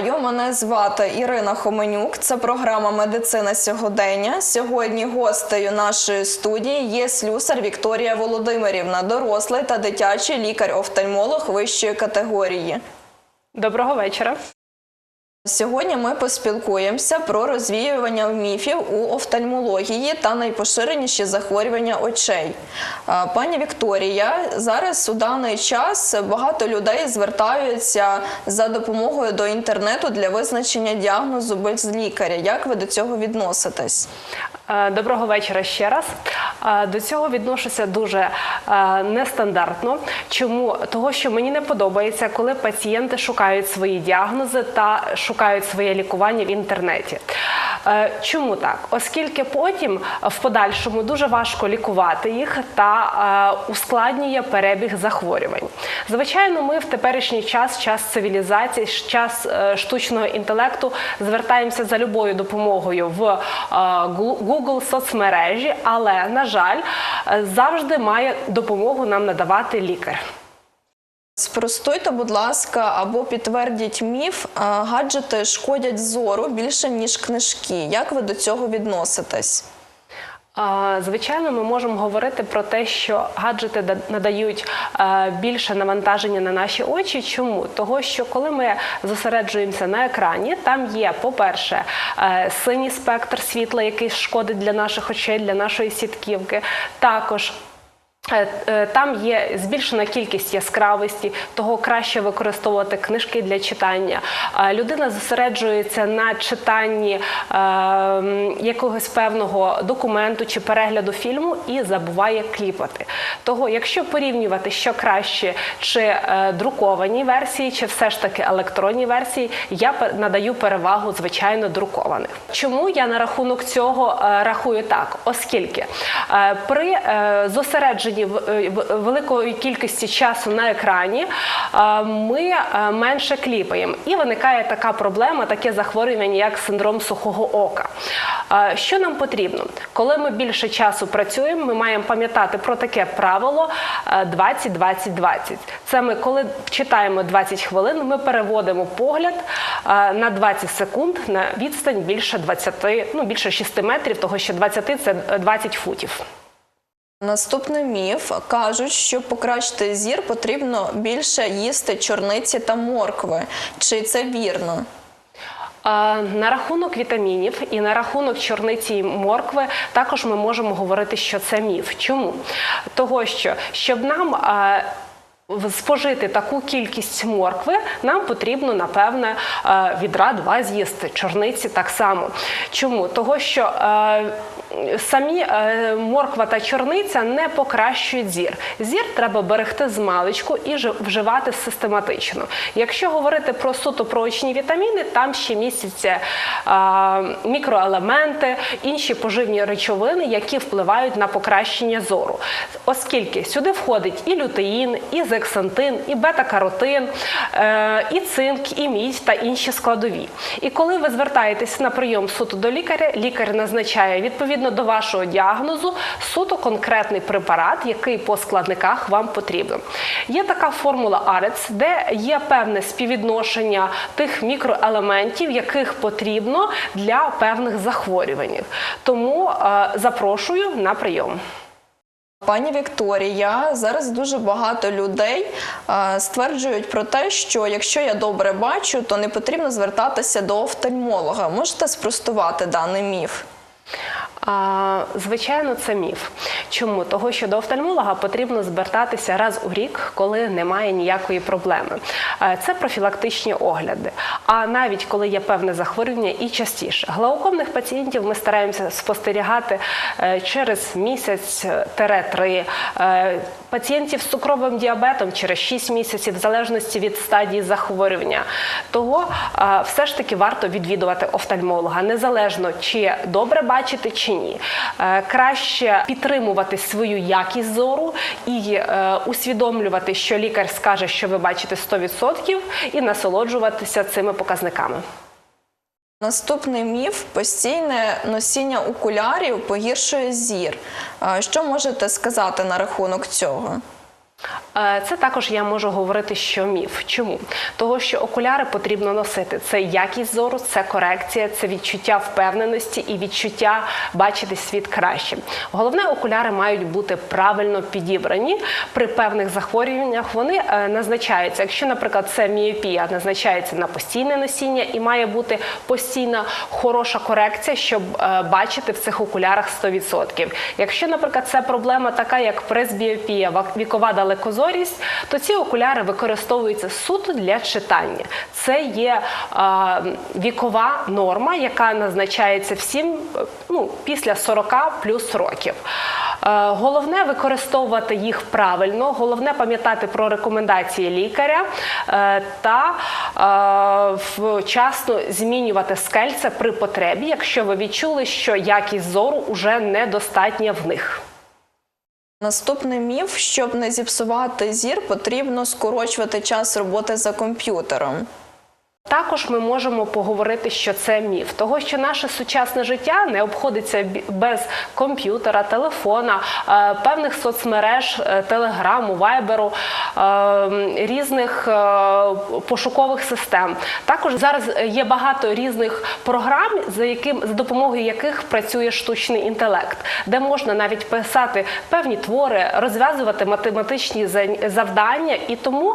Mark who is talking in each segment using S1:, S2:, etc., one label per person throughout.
S1: Вітаю! Мене звати Ірина Хоменюк. Це програма Медицина сьогодення. Сьогодні гостею нашої студії є слюсар Вікторія Володимирівна, дорослий та дитячий лікар-офтальмолог вищої категорії.
S2: Доброго вечора.
S1: Сьогодні ми поспілкуємося про розвіювання міфів у офтальмології та найпоширеніші захворювання очей. Пані Вікторія, зараз у даний час багато людей звертаються за допомогою до інтернету для визначення діагнозу без лікаря. Як ви до цього відноситесь?
S2: Е, Доброго вечора ще раз. Е, До цього відношуся дуже е, нестандартно. Чому? Того, що мені не подобається, коли пацієнти шукають свої діагнози та шукають своє лікування в інтернеті. Е, Чому так? Оскільки потім е, в подальшому дуже важко лікувати їх та е, ускладнює перебіг захворювань. Звичайно, ми в теперішній час, час цивілізації, час штучного інтелекту, звертаємося за любою допомогою в Google соцмережі, але на жаль, завжди має допомогу нам надавати лікар.
S1: Спростуйте, будь ласка, або підтвердіть міф, гаджети шкодять зору більше ніж книжки. Як ви до цього відноситесь?
S2: Звичайно, ми можемо говорити про те, що гаджети надають більше навантаження на наші очі. Чому? Того, що коли ми зосереджуємося на екрані, там є, по-перше, е, синій спектр світла, який шкодить для наших очей, для нашої сітківки. Також Там є збільшена кількість яскравості, того краще використовувати книжки для читання. Е, Людина зосереджується на читанні е, якогось певного документу чи перегляду фільму і забуває кліпати. Того, якщо порівнювати, що краще, чи е, друковані версії, чи все ж таки електронні версії, я надаю перевагу звичайно друкованих. Чому я на рахунок цього е, рахую так? Оскільки е, при е, зосередженні в- е, великої кількості часу на екрані е, ми е, менше кліпаємо, і виникає така проблема, таке захворювання, як синдром сухого ока. Е, Що нам потрібно? Коли ми більше часу працюємо, ми маємо пам'ятати про таке правило е, 20-20-20. Це ми, коли читаємо 20 хвилин, ми переводимо погляд е, на 20 секунд на відстань більше 20, ну більше 6 метрів, того що 20 – це 20 футів.
S1: Наступний міф кажуть, щоб покращити зір, потрібно більше їсти чорниці та моркви. Чи це вірно?
S2: На рахунок вітамінів і на рахунок чорниці і моркви також ми можемо говорити, що це міф. Чому? Того, що щоб нам спожити таку кількість моркви, нам потрібно, напевне, відра два з'їсти, чорниці так само. Чому? Того, що самі е, морква та чорниця не покращують зір. Зір треба берегти з маличку і вживати систематично. Якщо говорити про суто про очні вітаміни, там ще містяться мікроелементи, інші поживні речовини, які впливають на покращення зору. Оскільки сюди входить і лютеїн, і зексантин, і бета-каротин, е, і цинк, і мідь та інші складові. І коли ви звертаєтесь на прийом суто до лікаря, лікар назначає відповідно до вашого діагнозу суто конкретний препарат, який по складниках вам потрібен. Є така формула АРЕЦ, де є певне співвідношення тих мікроелементів, яких потрібно для певних захворювань. Тому е, запрошую на прийом.
S1: Пані Вікторія, зараз дуже багато людей е, стверджують про те, що якщо я добре бачу, то не потрібно звертатися до офтальмолога. Можете спростувати даний міф?
S2: Звичайно, це міф. Чому? Того, що до офтальмолога потрібно звертатися раз у рік, коли немає ніякої проблеми. Е, Це профілактичні огляди. А навіть коли є певне захворювання і частіше. Глаукомних пацієнтів ми стараємося спостерігати е, через місяць-три. Е, Пацієнтів з цукровим діабетом через 6 місяців, в залежності від стадії захворювання. Того все ж таки варто відвідувати офтальмолога, незалежно чи добре бачити чи ні. Е, Краще підтримувати свою якість зору і е, усвідомлювати, що лікар скаже, що ви бачите 100% і насолоджуватися цими показниками.
S1: Наступний міф постійне носіння окулярів погіршує зір. Що можете сказати на рахунок цього?
S2: Е, Це також я можу говорити, що міф. Чому? Того, що окуляри потрібно носити. Це якість зору, це корекція, це відчуття впевненості і відчуття бачити світ краще. Головне, окуляри мають бути правильно підібрані. При певних захворюваннях вони е, назначаються. Якщо, наприклад, це міопія, назначається на постійне носіння і має бути постійна хороша корекція, щоб е, бачити в цих окулярах 100%. Якщо, наприклад, це проблема така, як пресбіопія, вікова далекозорість, то ці окуляри використовуються суто для читання. Це є е, вікова норма, яка назначається всім ну, після 40 плюс років. Е, Головне використовувати їх правильно, головне пам'ятати про рекомендації лікаря е, та вчасно змінювати скельце при потребі, якщо ви відчули, що якість зору вже недостатня в них.
S1: Наступний міф, щоб не зіпсувати зір, потрібно скорочувати час роботи за комп'ютером.
S2: Також ми можемо поговорити, що це міф, того що наше сучасне життя не обходиться без комп'ютера, телефона, е, певних соцмереж, е, телеграму, вайберу, е, різних пошукових систем. Також зараз є багато різних програм, за яким за допомогою яких працює штучний інтелект, де можна навіть писати певні твори, розв'язувати математичні за- завдання, і тому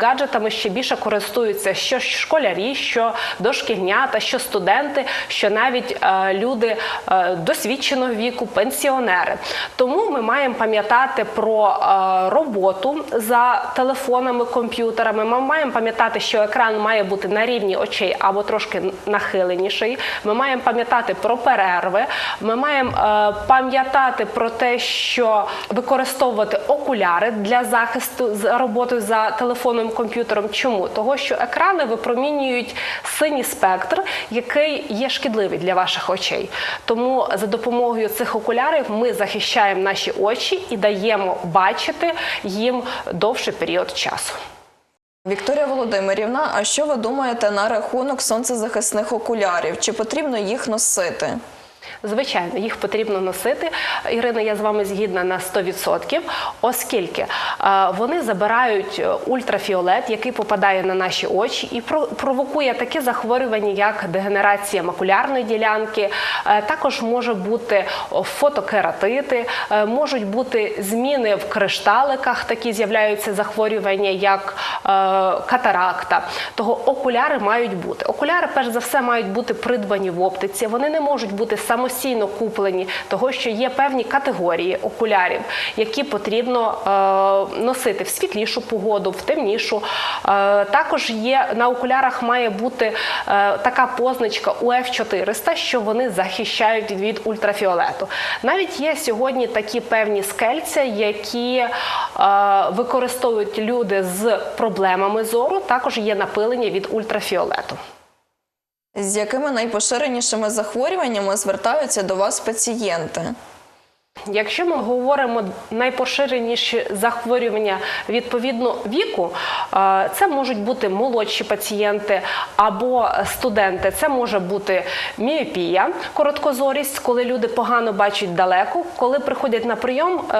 S2: гаджетами ще більше користуються що школярі, що дошкільнята, що студенти, що навіть е, люди е, досвідченого віку, пенсіонери. Тому ми маємо пам'ятати про е, роботу за телефонами, комп'ютерами. Ми маємо пам'ятати, що екран має бути на рівні очей або трошки нахиленіший. Ми маємо пам'ятати про перерви. Ми маємо пам'ятати про те, що використовувати окуляри для захисту з роботою за телефоном комп'ютером. Чому? Того, що екрани випромінюють синій спектр, який є шкідливий для ваших очей. Тому за допомогою цих окулярів ми захищаємо наші очі і даємо бачити їм довший період часу.
S1: Вікторія Володимирівна, а що ви думаєте на рахунок сонцезахисних окулярів? Чи потрібно їх носити?
S2: Звичайно, їх потрібно носити. Ірина, я з вами згідна на 100%, оскільки вони забирають е, ультрафіолет, який попадає на наші очі, і провокує такі захворювання, як дегенерація макулярної ділянки. Е, Також може бути фотокератити, е, можуть бути зміни в кришталиках, такі з'являються захворювання, як катаракта. Того окуляри мають бути. Окуляри, перш за все, мають бути придбані в оптиці. Вони не можуть бути самостійно куплені, того що є певні категорії окулярів, які потрібно е, носити в світлішу погоду, в темнішу. Е, також є на окулярах має бути е, така позначка UF 400 що вони захищають від ультрафіолету. Навіть є сьогодні такі певні скельця, які використовують люди з проблемами зору. Також є напилення від ультрафіолету.
S1: З якими найпоширенішими захворюваннями звертаються до вас пацієнти?
S2: Якщо ми говоримо найпоширеніші захворювання відповідно віку, е, це можуть бути молодші пацієнти або студенти. Це може бути міопія, короткозорість, коли люди погано бачать далеко. Коли приходять на прийом, е,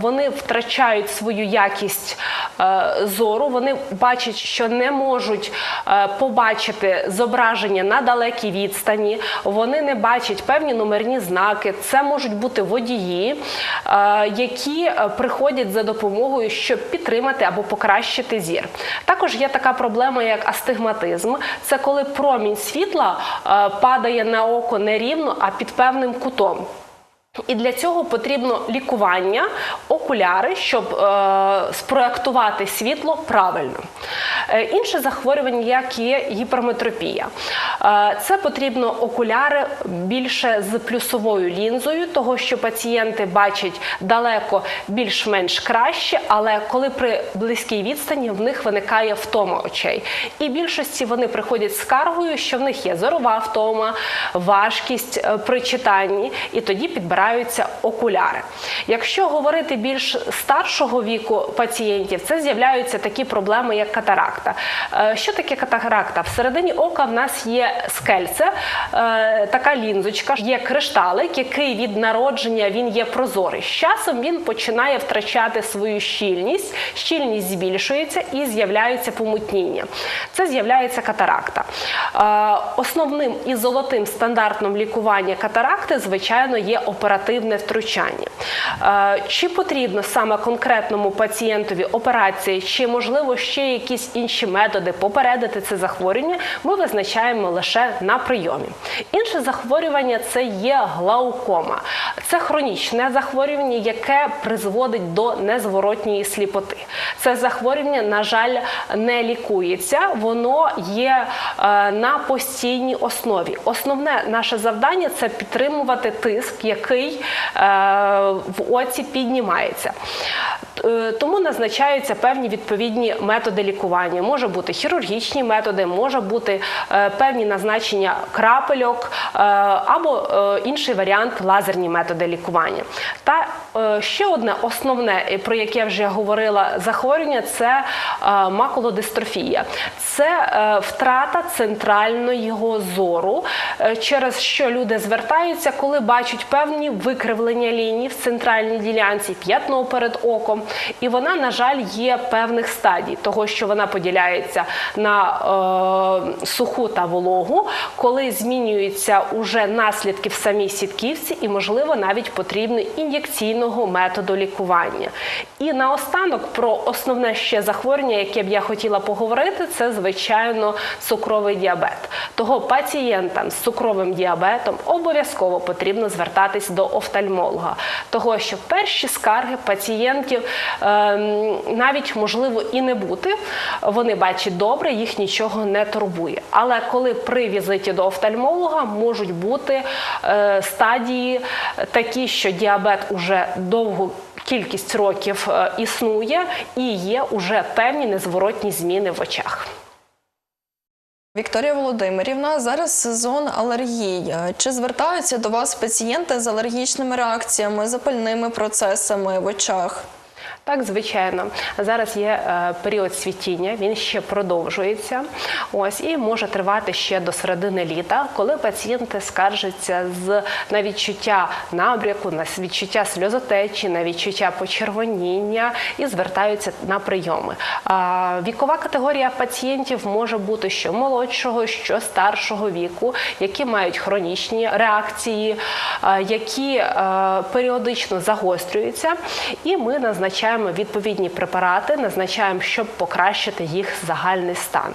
S2: вони втрачають свою якість е, зору. Вони бачать, що не можуть побачити зображення на далекій відстані. Вони не бачать певні номерні знаки. Це можуть бути водії, е, які е, приходять за допомогою, щоб підтримати або покращити зір. Також є така проблема, як астигматизм. Це коли промінь світла е, падає на око не рівно, а під певним кутом. І для цього потрібно лікування, окуляри, щоб е, спроектувати світло правильно. Е, інше захворювання, як є гіперметропія. Е, це потрібно окуляри більше з плюсовою лінзою, того що пацієнти бачать далеко більш-менш краще, але коли при близькій відстані в них виникає втома очей. І більшості вони приходять з скаргою, що в них є зорова втома, важкість е, при читанні, і тоді підбирають обираються окуляри. Якщо говорити більш старшого віку пацієнтів, це з'являються такі проблеми, як катаракта. Е, Що таке катаракта? Всередині ока в нас є скельце, е, така лінзочка, є кришталик, який від народження він є прозорий. З часом він починає втрачати свою щільність, щільність збільшується і з'являються помутніння. Це з'являється катаракта. Е, Основним і золотим стандартом лікування катаракти, звичайно, є оперативне втручання. Е, Чи потрібно саме конкретному пацієнтові операції, чи можливо ще якісь інші методи попередити це захворювання, ми визначаємо лише на прийомі. Інше захворювання це є глаукома. Це хронічне захворювання, яке призводить до незворотньої сліпоти. Це захворювання, на жаль, не лікується, воно є е, на постійній основі. Основне наше завдання це підтримувати тиск, який е, в оці піднімається. Е, Тому назначаються певні відповідні методи лікування. Може бути хірургічні методи, може бути е, певні назначення крапельок е, або інший варіант лазерні методи лікування. Та ще одне основне, про яке вже говорила захворювання, це макулодистрофія. Це втрата центрального зору, через що люди звертаються, коли бачать певні викривлення ліній в центральній ділянці, п'ятно перед оком. І вона, на жаль, є певних стадій, того, що вона поділяється на е, суху та вологу, коли змінюються уже наслідки в самій сітківці, і, можливо, навіть потрібно ін'єкційного методу лікування. І наостанок про основне ще захворювання, яке б я хотіла поговорити, це звичайно цукровий діабет. Того пацієнтам з цукровим діабетом обов'язково потрібно звертатись до офтальмолога, того що перші скарги пацієнтів навіть можливо і не бути. Вони бачать добре, їх нічого не турбує. Але коли при візиті до офтальмолога можуть бути е, стадії такі, що діабет уже довгу кількість років е, існує і є уже певні незворотні зміни в очах.
S1: Вікторія Володимирівна, зараз сезон алергій. Е, Чи звертаються до вас пацієнти з алергічними реакціями, запальними процесами в очах?
S2: Так, звичайно, зараз є е, період цвітіння, він ще продовжується. Ось і може тривати ще до середини літа, коли пацієнти скаржаться з на відчуття набряку, на відчуття сльозотечі, на відчуття почервоніння і звертаються на прийоми. Вікова категорія пацієнтів може бути що молодшого, що старшого віку, які мають хронічні реакції, які е, періодично загострюються, і ми назначаємо відповідні препарати, назначаємо, щоб покращити їх загальний стан.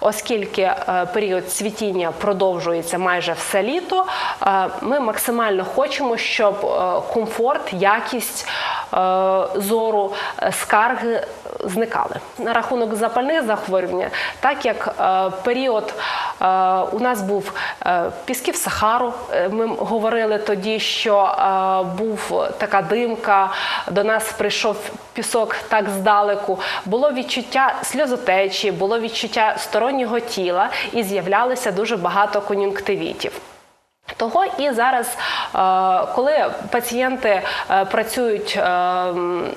S2: Оскільки е, період цвітіння продовжується майже все літо, е, ми максимально хочемо, щоб е, комфорт, якість зору, е, скарги зникали. На рахунок запальних захворювань, так як е, період е, у нас був е, пісків Сахару, е, ми говорили тоді, що е, був така димка, до нас прийшов пісок так здалеку, було відчуття сльозотечі, було відчуття стороннього тіла і з'являлося дуже багато кон'юнктивітів. Того і зараз, е, коли пацієнти е, працюють е,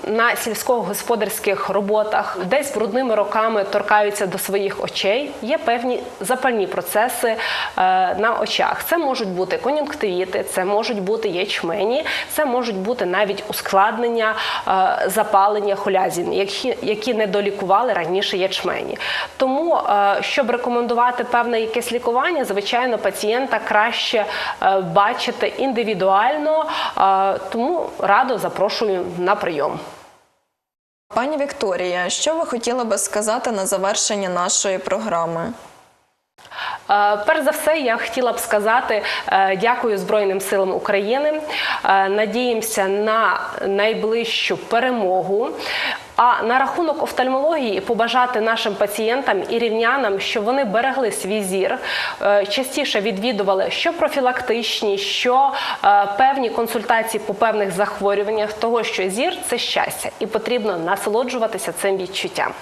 S2: на сільськогосподарських роботах, десь брудними роками торкаються до своїх очей, є певні запальні процеси на очах. Це можуть бути кон'юнктивіти, це можуть бути ячмені, це можуть бути навіть ускладнення запалення холязін, які, які не долікували раніше ячмені. Тому, щоб рекомендувати певне якесь лікування, звичайно, пацієнта краще е, бачити індивідуально, е, тому радо запрошую на прийом.
S1: Пані Вікторія, що ви хотіли би сказати на завершення нашої програми?
S2: Перш за все, я хотіла б сказати е, дякую Збройним силам України. Е, Надіємося на найближчу перемогу. А на рахунок офтальмології побажати нашим пацієнтам і рівнянам, щоб вони берегли свій зір, е, частіше відвідували що профілактичні, що е, певні консультації по певних захворюваннях, того що зір це щастя, і потрібно насолоджуватися цим відчуттям.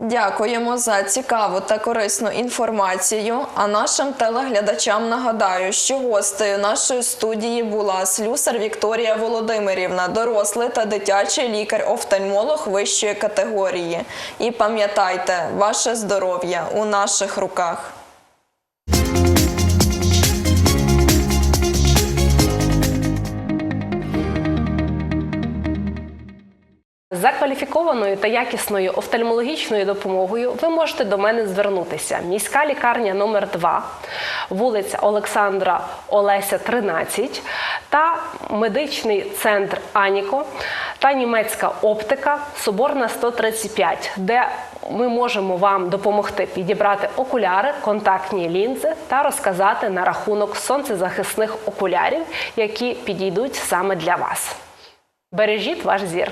S1: Дякуємо за цікаву та корисну інформацію. А нашим телеглядачам нагадаю, що гостею нашої студії була слюсар Вікторія Володимирівна, дорослий та дитячий лікар-офтальмолог вищої категорії. І пам'ятайте, ваше здоров'я у наших руках.
S2: За кваліфікованою та якісною офтальмологічною допомогою ви можете до мене звернутися. Міська лікарня номер 2 вулиця Олександра Олеся, 13 та медичний центр Аніко та німецька оптика Соборна 135, де ми можемо вам допомогти підібрати окуляри, контактні лінзи та розказати на рахунок сонцезахисних окулярів, які підійдуть саме для вас. Бережіть ваш зір.